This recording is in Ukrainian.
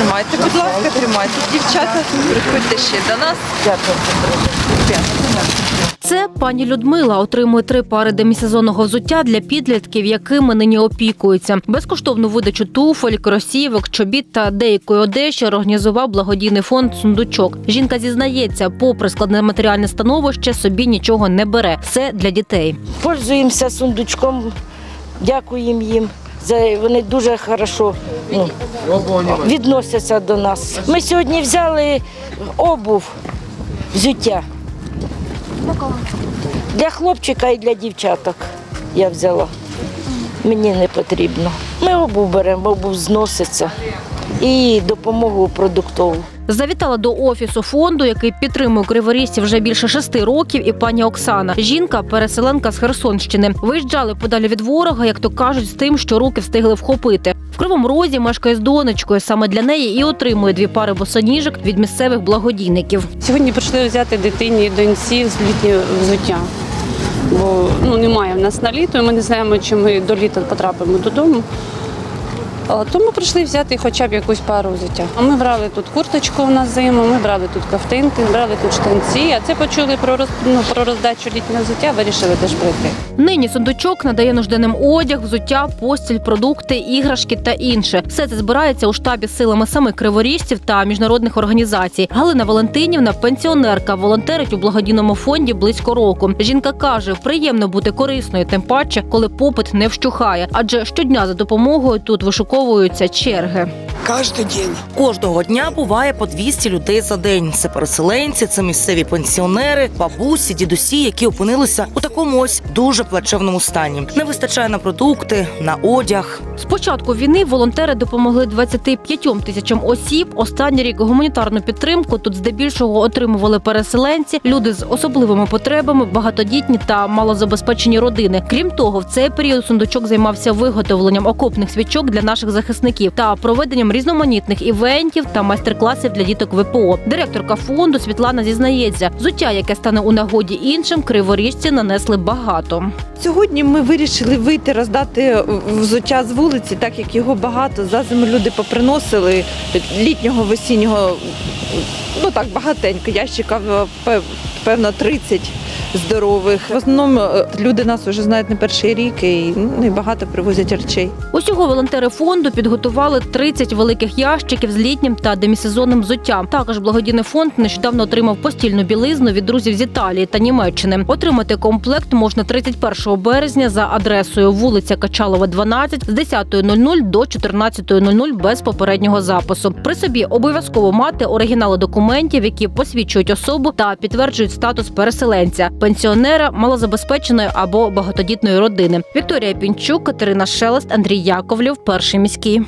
Тримайте, будь ласка, тримайте. Дівчата, приходьте ще до нас. Це пані Людмила отримує три пари демісезонного взуття для підлітків, якими нині опікуються. Безкоштовну видачу туфель, кросівок, чобіт та деякої одежі організував благодійний фонд Сундучок. Жінка зізнається, попри складне матеріальне становище, собі нічого не бере. Все для дітей. Пользуємося сундучком, дякуємо їм. Вони дуже хорошо ну, відносяться до нас. Ми сьогодні взяли обув, взуття. Для хлопчика і для дівчаток я взяла. Мені не потрібно. Ми обув беремо, обув зноситься і допомогу продуктову. Завітала до офісу фонду, який підтримує криворіжців вже більше шести років, і пані Оксана. Жінка переселенка з Херсонщини. Виїжджали подалі від ворога, як то кажуть, з тим, що руки встигли вхопити. В Кривому Розі мешкає з донечкою. Саме для неї і отримує дві пари босоніжок від місцевих благодійників. Сьогодні прийшли взяти дитині і доньці з літнього взуття. Бо ну, немає в нас на літо, і ми не знаємо, чи ми до літа потрапимо додому. Тому прийшли взяти хоча б якусь пару взуття. Ми брали тут курточку на зиму, ми брали тут ковтинки, брали тут штанці, а це почули про, роз, ну, про роздачу літнього взуття, вирішили теж прийти. Нині сундучок надає нужденним одяг, взуття, постіль, продукти, іграшки та інше. Все це збирається у штабі силами самих криворіжців та міжнародних організацій. Галина Валентинівна, пенсіонерка, волонтерить у благодійному фонді близько року. Жінка каже, приємно бути корисною, тим паче, коли попит не вщухає, адже щодня за допомогою тут вишуковуються черги. Каждый день. Кожного дня буває по 200 людей за день. Це переселенці, це місцеві пенсіонери, бабусі, дідусі, які опинилися у такому ось дуже плачевному стані. Не вистачає на продукти, на одяг. З початку війни волонтери допомогли 25 тисячам осіб. Останній рік гуманітарну підтримку тут здебільшого отримували переселенці, люди з особливими потребами, багатодітні та малозабезпечені родини. Крім того, в цей період сундучок займався виготовленням окопних свічок для наших захисників та проведенням різноманітних івентів та майстер-класів для діток ВПО. Директорка фонду Світлана зізнається, взуття, яке стане у нагоді іншим, криворіжці нанесли багато. Сьогодні ми вирішили вийти роздати взуття з вулиці, так як його багато. За зиму люди поприносили літнього весіннього, ну так багатенько. Ящика пев- певно 30 здорових. В основному е, люди нас вже знають не перший рік і ну, багато привозять речей. Усього волонтери фонду підготували 30 великих ящиків з літнім та демісезонним взуттям. Також благодійний фонд нещодавно отримав постільну білизну від друзів з Італії та Німеччини. Отримати комплект можна 31 березня за адресою вулиця Качалова, 12 з 10.00 до 14.00 без попереднього запису. При собі обов'язково мати оригінали документів, які посвідчують особу та підтверджують статус переселенця, пенсіонера, малозабезпеченої або багатодітної родини. Вікторія Пінчук, Катерина Шелест, Андрій Яковлів, перший міський.